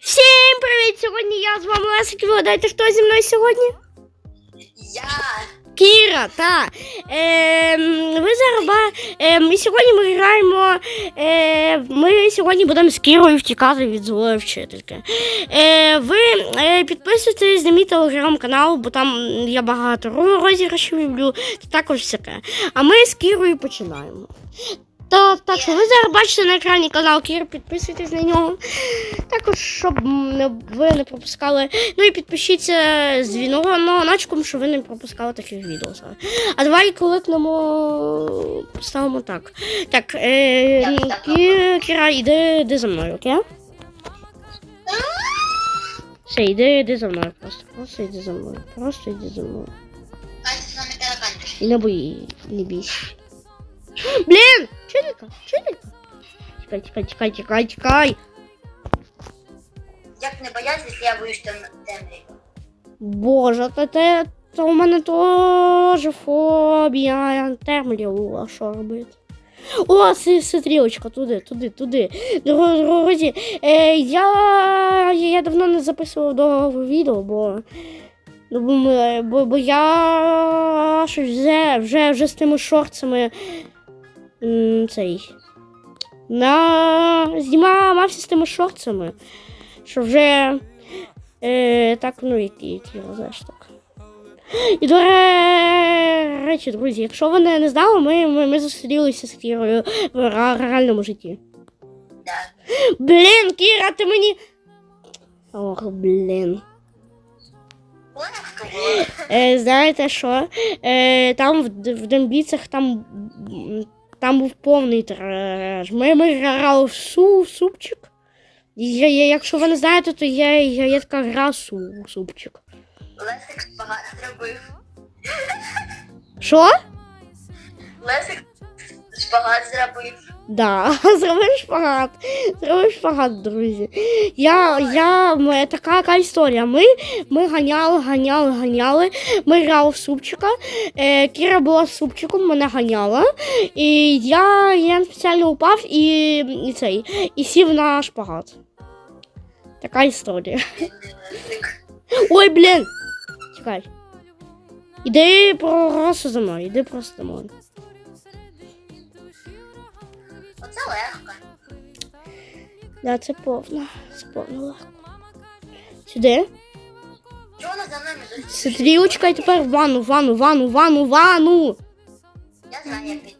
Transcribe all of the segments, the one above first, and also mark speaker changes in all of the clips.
Speaker 1: Всім привіт! Сьогодні я з вами Лесик. Ви гадаєте, хто зі мною сьогодні?
Speaker 2: Я
Speaker 1: Кіра, так. Ем, ви зараз ба- ем, і сьогодні ми граємо. Е, ми сьогодні будемо з Кірою втікати від злої вчительки. Е, ви е, підписуйтесь на мій телеграм-канал, бо там я багато ро- розіграшів люблю, та також всяке. А ми з Кірою починаємо. Так, так що ви зараз бачите на екрані канал Кір, підписуйтесь на нього. Також, щоб ви не пропускали. Ну і підпишіться з дзвіночком, щоб ви не пропускали таких відео. А давай кликнемо, поставимо так. Так, е, Кі- Кіра, іди, іди за мною, окей? Все, іди, іди за мною просто. Просто іди за мною. Просто іди за мною. І не бої, не бійся. Блін! Чилика, чилика. Тікай, тікай, тікай, тікай, тікай.
Speaker 2: Як не боятися, якщо я боюсь там темряві?
Speaker 1: Боже, та те, то у мене теж фобія темряву, а що робити? О, си- стрілочка, туди, туди, туди. Друзі, е, я, я давно не записував до відео, бо, ну, бо, бо, бо я щось вже, вже, вже з тими шорцами м, цей. На, знімався з тими шорцами, що вже Е, так, ну які, які знаєш так. І до речі, друзі, якщо ви не, знали, ми, ми, ми зустрілися з Кірою в реальному житті. Блін, Кіра, ти мені. Ох, блін. Е, знаєте що? Е, там в, в Дембіцях там, там був повний треш. Ми, ми грали в су, супчик. Я, я, якщо ви не знаєте, то є, є, є така гра су, супчик.
Speaker 2: Лесик шпагат зробив.
Speaker 1: Що?
Speaker 2: Лесик шпагат зробив.
Speaker 1: Да, зробив шпагат. Зробив шпагат, друзі. Я, я, м- така, така історія. Ми, ми ганяли, ганяли, ганяли. Ми грали в супчика. Е, Кіра була з супчиком, мене ганяла. І я, я спеціально упав і, і цей, і сів на шпагат. Така історія. Ой, блін! Чекай. Іди просто за мною, іди просто за мною.
Speaker 2: Легко.
Speaker 1: Да, це повно. Це повно легко. Сюди.
Speaker 2: Чого за нами?
Speaker 1: Стрілочка і тепер в ванну, в ванну, в ванну, в ванну, в ванну.
Speaker 2: Я знаю, як мій.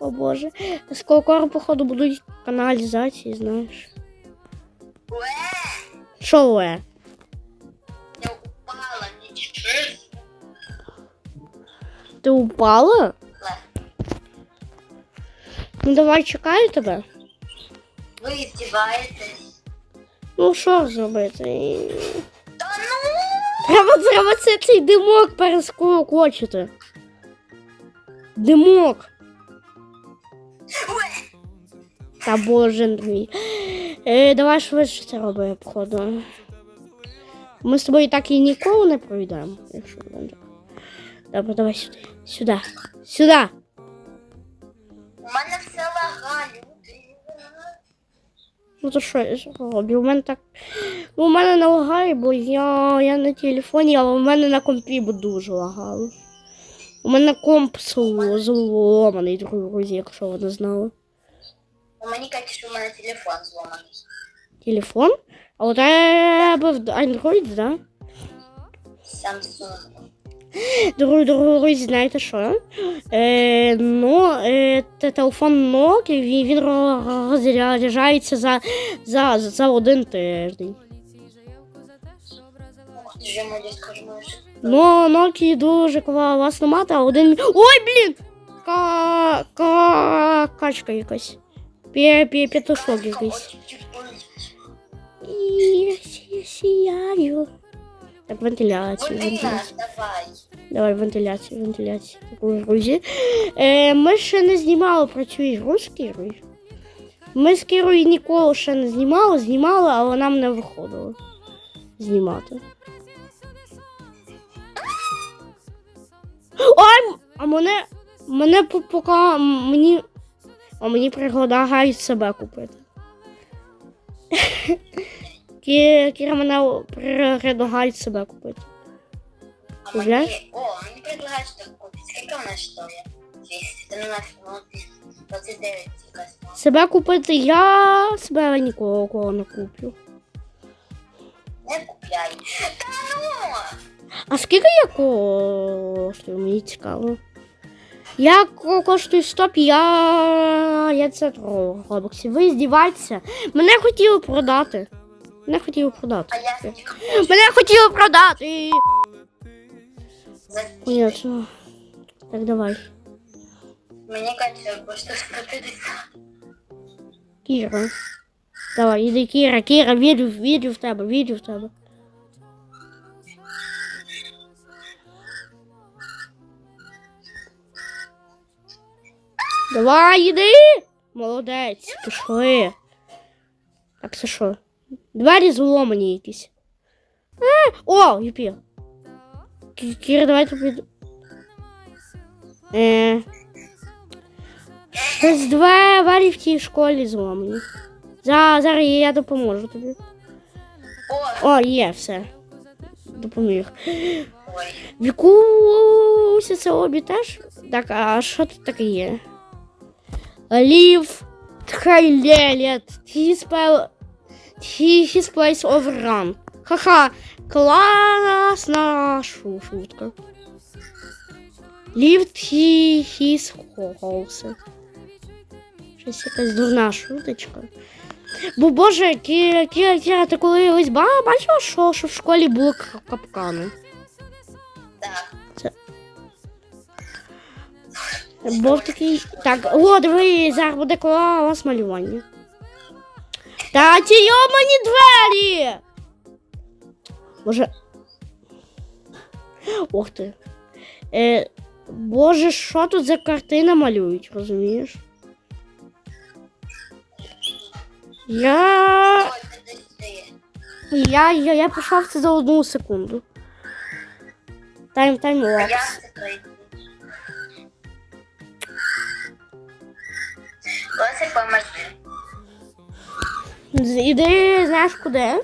Speaker 1: О боже. Скоро, походу, будуть каналізації, знаєш.
Speaker 2: Уе,
Speaker 1: Що ви?
Speaker 2: я упала, нічого.
Speaker 1: Ти упала?
Speaker 2: Ле.
Speaker 1: Ну давай чекаю тебе.
Speaker 2: Ви здіваєтесь.
Speaker 1: Ну що зробити?
Speaker 2: Та ну!
Speaker 1: Треба, треба це, цей димок перескочити. Димок.
Speaker 2: Уе!
Speaker 1: Та боже мій. Е, давай швидше це роби, походу. Ми з тобою так і ніколи не пройдемо, якщо будемо так. Добре, давай сюди. Сюди. Сюди.
Speaker 2: У мене все лагає.
Speaker 1: Ну то що я ж роблю? У мене так. У мене не лагає, бо я, я на телефоні, але у мене на компі бо дуже лагало. У мене комп зло- зломаний, друзі, якщо ви не знали.
Speaker 2: У мені кажуть, що у мене телефон зламаний.
Speaker 1: Телефон? А у тебе в Android, да?
Speaker 2: Samsung.
Speaker 1: Друзі, друзі, знаєте що? Е, ну, е, те- телефон Nokia, він, він ро- розряджається за, за, за один тиждень. Ну, Nokia дуже класна мати, а один. Ой, блін! Ка, ка, качка якась. Петушок якийсь. І вентиляцію, вентиляцію.
Speaker 2: давай.
Speaker 1: Давай вентиляцію, вентиляцію. Друзі. Е, ми ще не знімали про цю ігру з Кірою. Ми з Кірою ніколи ще не знімали, знімали, але нам не виходило знімати. Ой, а мене, мене по- поки мені, а мені предлагають себе купити. Кі- Кіра мене предлагає себе купити.
Speaker 2: А мені... О, мені предлагають так купити. Скільки вона стоїть? 200. Це на нас ну, 29 якась.
Speaker 1: Себе купити я себе нікого кого не куплю.
Speaker 2: Не купляй. Та ну!
Speaker 1: А скільки я коштую? Мені цікаво. Я ко- коштую 105 я це робоксів. Ви здіваєтеся? Мене хотіли продати. Мене хотіли продати.
Speaker 2: А я
Speaker 1: Мене хотіли продати. Понятно. Так, давай.
Speaker 2: Мені кажеться, коштує 150.
Speaker 1: Кіра. Давай, іди, Кіра, Кіра, вірю, вірю в тебе, вірю в тебе. Давай, іди! Молодець, пішли. Так, це що? Двері зломані якісь. А, о, Юпір. Кі- Кіра, давай тобі. Е, Щось двері в тій школі зломані. За, зараз я допоможу тобі.
Speaker 2: О,
Speaker 1: О, є, все. Допоміг.
Speaker 2: ой.
Speaker 1: Вікуся це обі теж? Так, а що тут таке є? Лів Тхайлелет. His, spell... He- his place of run. Ха-ха, класна шу- шутка. Lift he his house. Щось якась дурна шуточка. Бо боже, Кіра, Кіра, Кіра, ти колись ба- бачила, що, що в школі були к- капкани?
Speaker 2: Так.
Speaker 1: Був такий. Так, о, диви, зараз буде клас малювання. Та ті йомані двері! Боже. Ох ти. Е, боже, що тут за картина малюють, розумієш? Я.
Speaker 2: Ой, підожди.
Speaker 1: Я, я, я пішов це за одну секунду. Тайм, тайм
Speaker 2: А я
Speaker 1: лапс.
Speaker 2: закритий. Лосик, поможи.
Speaker 1: Іди, знаєш куди?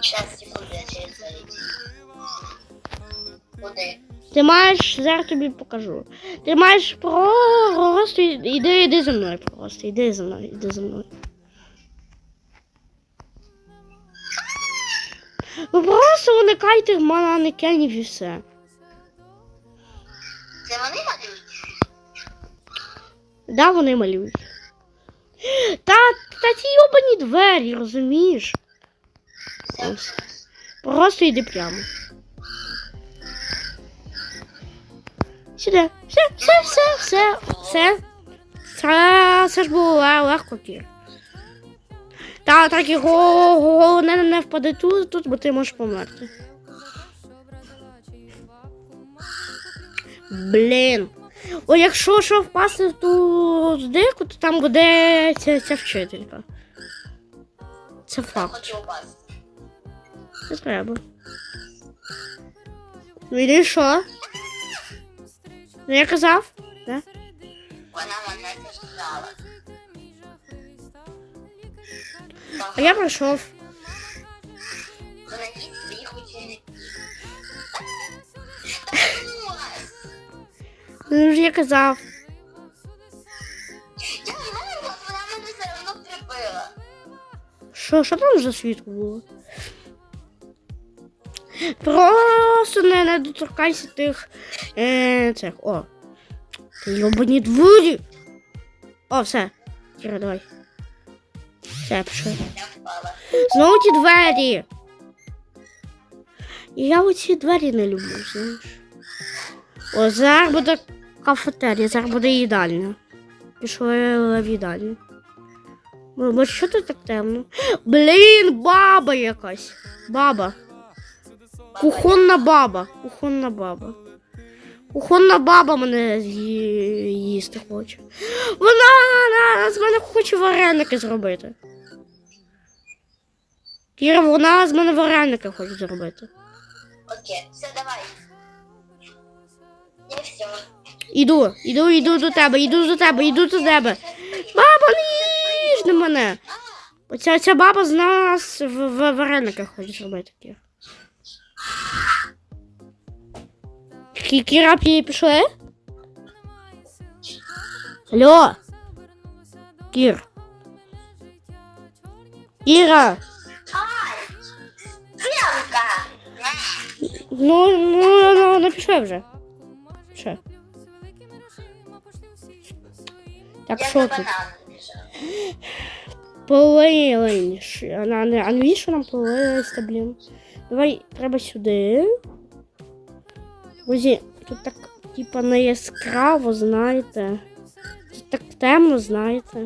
Speaker 2: Сейчас, секунду, я через. Куди?
Speaker 1: Ти маєш, зараз тобі покажу. Ти маєш просто іди, іди за мною просто. Іди за мною, іди за мною. Ви просто уникайте манекенів і все.
Speaker 2: Це вони малюють?
Speaker 1: Да, вони малюють. Та, та ці йобані двері, розумієш? Просто йди прямо. Сюди. Все, все, все, все, все. Це, це ж було легко, Кір. Та так і го- го- головне не впади тут, тут, бо ти можеш померти. Блін. О, якщо що впасти в ту дирку, то там буде ця, ця вчителька. Це факт. Не треба. Ну і що? Ну я казав? Да?
Speaker 2: Вона мене це.
Speaker 1: А я пройшов.
Speaker 2: Вона їсть своїх учеників.
Speaker 1: Ну я казав.
Speaker 2: Я знаю, от вона мене все одно прибила.
Speaker 1: Що, що там за світло було? Просто не, не доторкайся тих. Е, цих. О. Йобані двері. О, все. Кіра, давай. Все, пішли. Знову ті двері. І я оці двері не люблю, знаєш. О, зараз буде кафетерія, зараз буде їдальня. Пішли в їдальню. Бо що тут так темно? Блін, баба якась. Баба. Кухонна баба. Кухонна баба. Кухонна баба мене їсти хоче. Вона, з мене хоче вареники зробити. Кіра, вона з мене вареники хоче зробити.
Speaker 2: Окей, все, давай. Я все.
Speaker 1: Іду, іду, іду до тебе, іду до тебе, іду до тебе. Баба, не їж на мене. Оця ця баба з нас в, в вареники хоче зробити. Кір. Кі- Кіра пі- пішли? Алло? Кір. Кіра.
Speaker 2: Прямка!
Speaker 1: Ну, ну, ну, ну пішли вже. Так,
Speaker 2: Я
Speaker 1: що
Speaker 2: за
Speaker 1: тут?
Speaker 2: бананом біжав.
Speaker 1: Полинш. А, не- а навіщо нам полилися, блін? Давай, треба сюди. Друзі, тут так, типа, не яскраво, знаєте. Тут так темно, знаєте.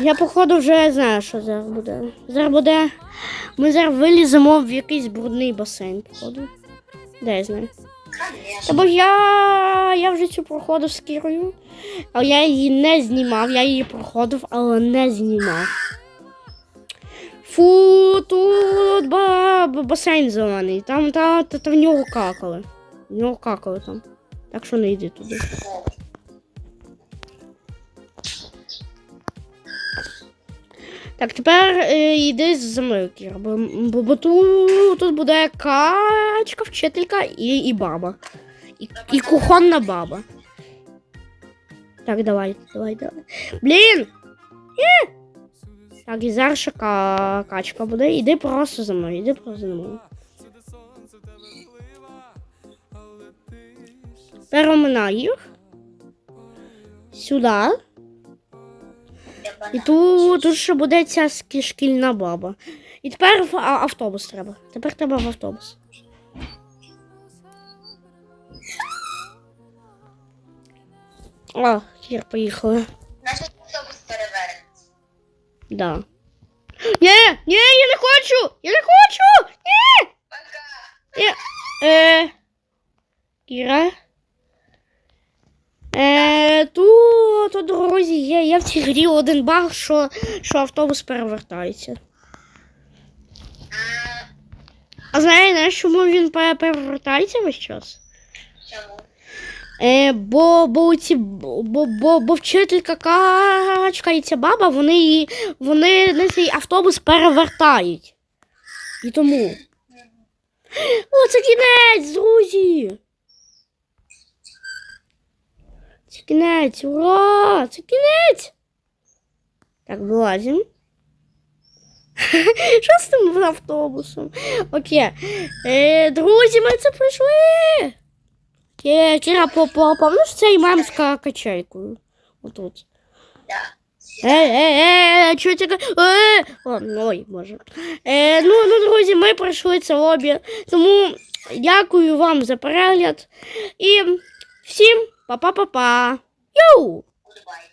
Speaker 1: Я, походу, вже знаю, що зараз буде. Зараз буде. Ми зараз виліземо в якийсь брудний басейн, походу. Де я знаю.
Speaker 2: Конечно.
Speaker 1: бо я, я вже цю проходив з Кірою, але я її не знімав, я її проходив, але не знімав. Фу, тут ба, ба- басейн зелений, там та, та, та в нього какали. В нього какали там. Так що не йди туди. Так, тепер е, йди за мною, Кіра, бо, бо, бо тут, тут буде качка, вчителька і, і баба. І, і кухонна баба. Так, давай, давай, давай. Блін! Є! Так, і зараз ще ка- качка буде. Іди просто за мною, іди просто за мною. Переминай їх. Сюди. І тут, тут ще буде ця шкільна баба. І тепер в автобус треба. Тепер треба в автобус. О, Кір, поїхали.
Speaker 2: Наш автобус перевернеться.
Speaker 1: Да. Ні, ні, я не хочу! Я не хочу! Ні!
Speaker 2: Пока.
Speaker 1: Ні. Е, Кіра. Е, тут, тут, друзі, є, є в цій грі один баг, що, що автобус перевертається.
Speaker 2: А,
Speaker 1: знаєте, чому він перевертається весь час?
Speaker 2: чому?
Speaker 1: Е, бо, бо, ці, бо, бо, бо вчителька качка і ця баба, вони, її- вони на цей автобус перевертають. І тому. О, це кінець, друзі! Це кінець, ура! Це кінець! Так, вилазимо. Що з тим автобусом? Окей. Е, друзі, ми це пройшли. Ке- Кіра, помнишь, по- помниш цей мем з ка- качайкою? Отут.
Speaker 2: Да.
Speaker 1: Е, е, е, чого ти ка- Е, ой, боже. Е, ну, ну, друзі, ми пройшли це лобі. Тому дякую вам за перегляд. І всім па-па-па-па. Йоу!
Speaker 2: Goodbye.